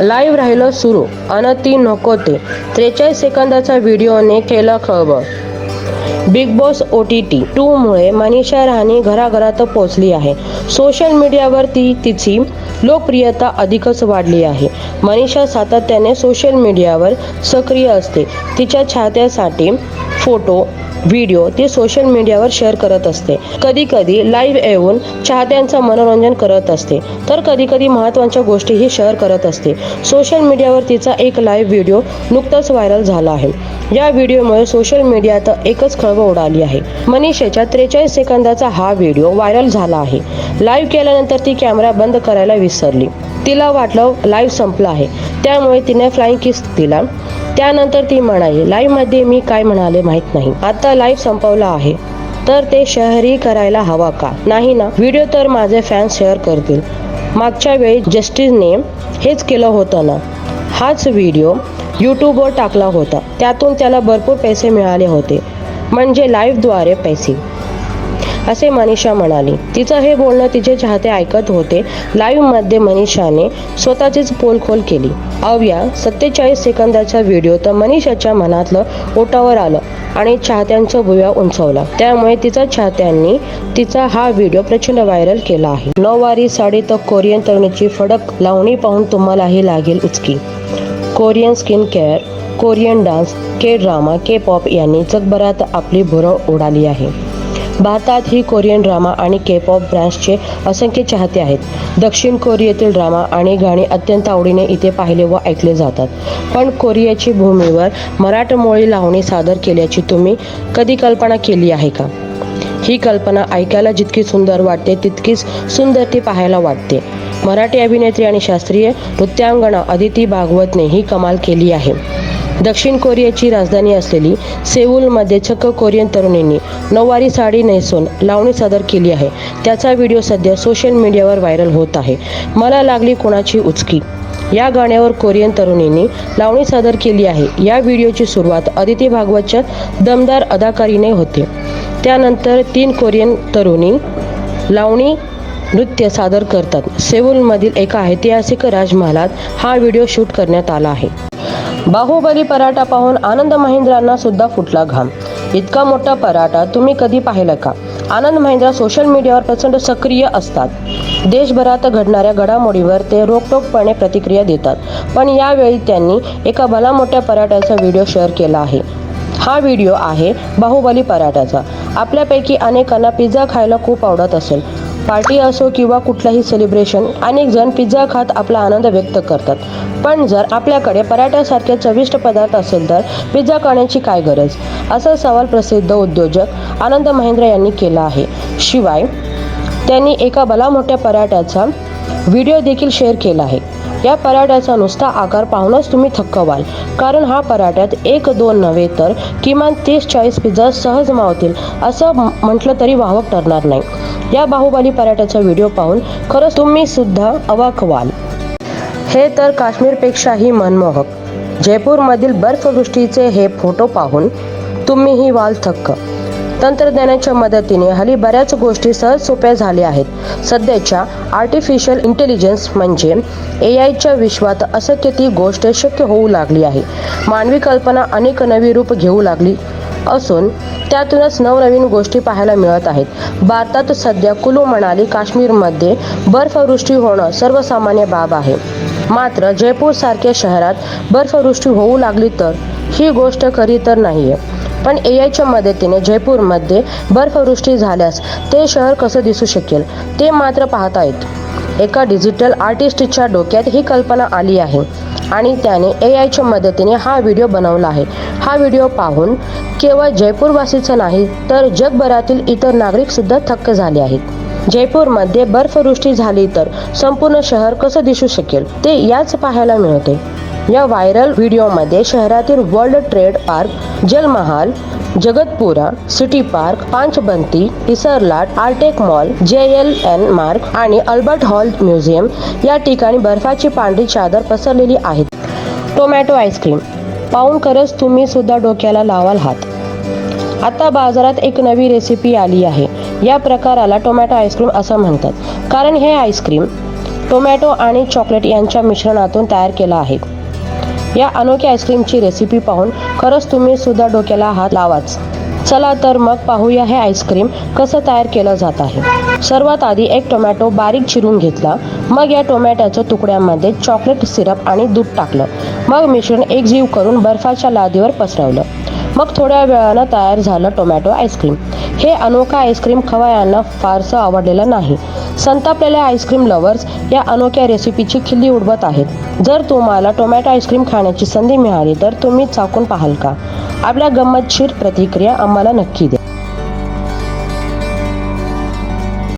Live राहिलं सुरू. अन ती नको ते. त्रेचाळीस सेकंदाचा व्हिडिओने केलं खळबळ. Bigg Boss O T T टूमुळे Manisha Rani घराघरात पोहोचली आहे. सोशल मीडियावर ती तिची लोकप्रियता अधिकच वाढली आहे. मनीषा सातत्याने सोशल मीडियावर सक्रिय असते. तिच्या छात्यासाठी फोटो व्हिडिओ ती सोशल मीडियावर शेअर करत असते. कधी कधी लाईव्ह येऊन चाहत्यांचं मनोरंजन करत असते. तर कधी कधी महत्त्वाच्या गोष्टीही शेअर करत असते. सोशल मीडियावर तिचा एक लाईव्ह व्हिडिओ नुकताच व्हायरल झाला आहे. या व्हिडिओमुळे सोशल मीडियात एकच खळबळ उडाली आहे. मनीषेच्या त्रेचाळीस सेकंदाचा हा व्हिडिओ व्हायरल झाला आहे. लाईव्ह केल्यानंतर ती कॅमेरा बंद करायला विसरली. तिला वाटलं लाईव्ह संपला आहे. त्यामुळे तिने फ्लाइंग किस दिला. त्यानंतर ती म्हणाली लाईव्हमध्ये मी काय म्हणाले माहीत नाही. आता लाईव्ह संपवला आहे. तर ते शहरी करायला हवा का? नाही ना. व्हिडिओ तर माझे फॅन्स शेअर करतील. मागच्या वेळी जस्टिसने हेच केलं होतं ना. हाच व्हिडिओ यूट्यूबवर टाकला होता. त्यातून त्याला भरपूर पैसे मिळाले होते. म्हणजे लाईव्हद्वारे पैसे. असे मनीषा म्हणाली. तिचं हे बोलणं तिचे चाहते ऐकत होते. लाईव्हमध्ये मनीषाने स्वतःचीच पोलखोल केली. अवया सत्तेचाळीस सेकंदाचा व्हिडिओ तर मनीषाच्या मनातलं ओटावर आलं आणि चाहत्यांचा भुया उंचवला. त्यामुळे तिचा चाहत्यांनी तिचा हा व्हिडिओ प्रचंड व्हायरल केला आहे. नऊवारी साडी तर कोरियन तरुणीची फडक लावणी पाहून तुम्हालाही लागेल उचकी. Korean skin care Korean dance K drama K pop यांनी जगभरात आपली भुरळ उडाली आहे. भारतात ही कोरियन ड्रामा आणि के पॉप ब्रँड्सचे असंख्य चाहते आहेत. दक्षिण कोरियातील ड्रामा आणि गाणी अत्यंत आवडीने इथे पाहिले व ऐकले जातात. पण कोरियाची भूमीवर मराठमोळी लावणी सादर केल्याची तुम्ही कधी कल्पना केली आहे का? ही कल्पना ऐकायला जितकी सुंदर वाटते तितकीच सुंदर ती पाहायला वाटते. मराठी अभिनेत्री आणि शास्त्रीय नृत्यांगणा अदिती भागवतने ही कमाल केली आहे. दक्षिण कोरियाची राजधानी असलेली सेऊलमध्ये चक्क कोरियन तरुणींनी नऊवारी साडी नेसून लावणी सादर केली आहे. त्याचा व्हिडिओ सध्या सोशल मीडियावर व्हायरल होत आहे. मला लागली कोणाची उचकी? या गाण्यावर कोरियन तरुणींनी लावणी सादर केली आहे. या व्हिडिओची सुरुवात अदिती भागवतच्या दमदार अदाकारीने होते. त्यानंतर तीन कोरियन तरुणी लावणी नृत्य सादर करतात. सेऊलमधील एका ऐतिहासिक राजमहालात हा व्हिडिओ शूट करण्यात आला आहे. बाहुबली पराठा पाहून आनंद महिंद्रांना सुद्धा फुटला घाम. इतका मोठा पराठा तुम्ही कधी पाहिला का? आनंद महिंद्रा सोशल मीडियावर प्रचंड सक्रिय असतात. देशभरात घडणाऱ्या घडामोडीवर ते रोखटोकपणे प्रतिक्रिया देतात. पण यावेळी त्यांनी एका भला मोठ्या पराठ्याचा व्हिडिओ शेअर केला आहे. हा व्हिडिओ आहे बाहुबली पराठाचा आपल्यापैकी अनेकांना पिझ्झा खायला खूप आवडत असेल. पार्टी असो किंवा कुठलाही सेलिब्रेशन अनेक जण पिझ्झा खात आपला आनंद व्यक्त करतात. पण जर आपल्याकडे पराठ्यासारखे चविष्ट पदार्थ असेल तर पिझ्झा खाण्याची काय गरज? असा सवाल प्रसिद्ध उद्योजक आनंद महेंद्र यांनी केला आहे. शिवाय त्यांनी एका भला मोठ्या पराठ्याचा व्हिडिओ देखील शेअर केला आहे. या पराठ्याचा नुसता आकार पाहूनच तुम्ही थक्क व्हाल कारण हा पराठ्यात एक दोन नव्हे तर किमान तीस चाळीस पिझ्झा सहज मावतील असं म्हटलं तरी वाहवक ठरणार नाही. या बाहुबली पराठ्याचा व्हिडिओ पाहून खरंच तुम्ही सुद्धा अवाक व्हाल. हे तर काश्मीरपेक्षाही मनमोहक. जयपूरमधील बर्फवृष्टीचे हे फोटो पाहून तुम्हीही व्हाल थक्क. तंत्रज्ञानाच्या मदतीने हल्ली बऱ्याच गोष्टी सहज सोप्या झाल्या आहेत. सध्याच्या आर्टिफिशियल इंटेलिजन्स म्हणजे ए आयच्या विश्वात असं ती गोष्ट शक्य होऊ लागली आहे. मानवी कल्पना अनेक नवी रूप घेऊ लागली. असून त्यातूनच नवनवीन गोष्टी पाहायला मिळत आहेत. भारतात सध्या कुलू मनाली काश्मीरमध्ये बर्फवृष्टी होणं सर्वसामान्य बाब आहे. मात्र जयपूर सारख्या शहरात बर्फवृष्टी होऊ लागली तर ही गोष्ट खरी तर नाहीये. पण ए आयच्या मदतीने जयपूरमध्ये बर्फवृष्टी झाल्यास ते शहर कसं दिसू शकेल ते मात्र पाहतायत एका डिजिटल आर्टिस्टच्या डोक्यात ही कल्पना आली आहे. आणि त्याने ए आयच्या मदतीने हा व्हिडिओ बनवला आहे. हा व्हिडिओ पाहून केवळ जयपूरवासीचं नाही तर जगभरातील इतर नागरिक सुद्धा थक्क झाले आहेत. जयपूरमध्ये बर्फवृष्टी झाली तर संपूर्ण शहर कसं दिसू शकेल? ते याच पाहायला मिळते. या व्हायरल व्हिडिओमध्ये शहरातील world trade park Jalmahal Jagatpura city park Panchbatti Isarlat Artek mall J L N Marg आणि अल्बर्ट हॉल म्युझियम या ठिकाणी बर्फाची पांढरी चादर पसरलेली आहे टोमॅटो आईस्क्रीम. पाहून खरंच तुम्ही सुद्धा डोक्याला लावाल हात. आता बाजारात एक नवी रेसिपी आली आहे. या प्रकाराला टोमॅटो आईस्क्रीम असं म्हणतात. कारण हे आईस्क्रीम टोमॅटो आणि चॉकलेट यांच्या मिश्रणातून तयार केलं आहे. या अनोख्या आईस्क्रीमची रेसिपी पाहून खरंच तुम्ही सुद्धा डोक्याला हात लावाच. चला तर मग पाहूया हे आईस्क्रीम कसं तयार केलं जात आहे. सर्वात आधी एक टोमॅटो बारीक चिरून घेतला. मग या टोमॅटोच्या तुकड्यामध्ये चॉकलेट सिरप आणि दूध टाकलं. मग मिश्रण एकजीव करून बर्फाच्या लादीवर पसरवलं. मग थोड्या वेळानं तयार झालं टोमॅटो आईस्क्रीम. हे अनोखा आईस्क्रीम खवयांना फारसं आवडलेलं नाही. संतापलेल्या आईस्क्रीम लवर्स या अनोख्या रेसिपीची खिल्ली उडवत आहेत. जर तुम्हाला टोमॅटो आईस्क्रीम खाण्याची संधी मिळाली तर तुम्ही चाकून पाहाल का? आपल्या गंमतशीर प्रतिक्रिया आम्हाला नक्की द्या.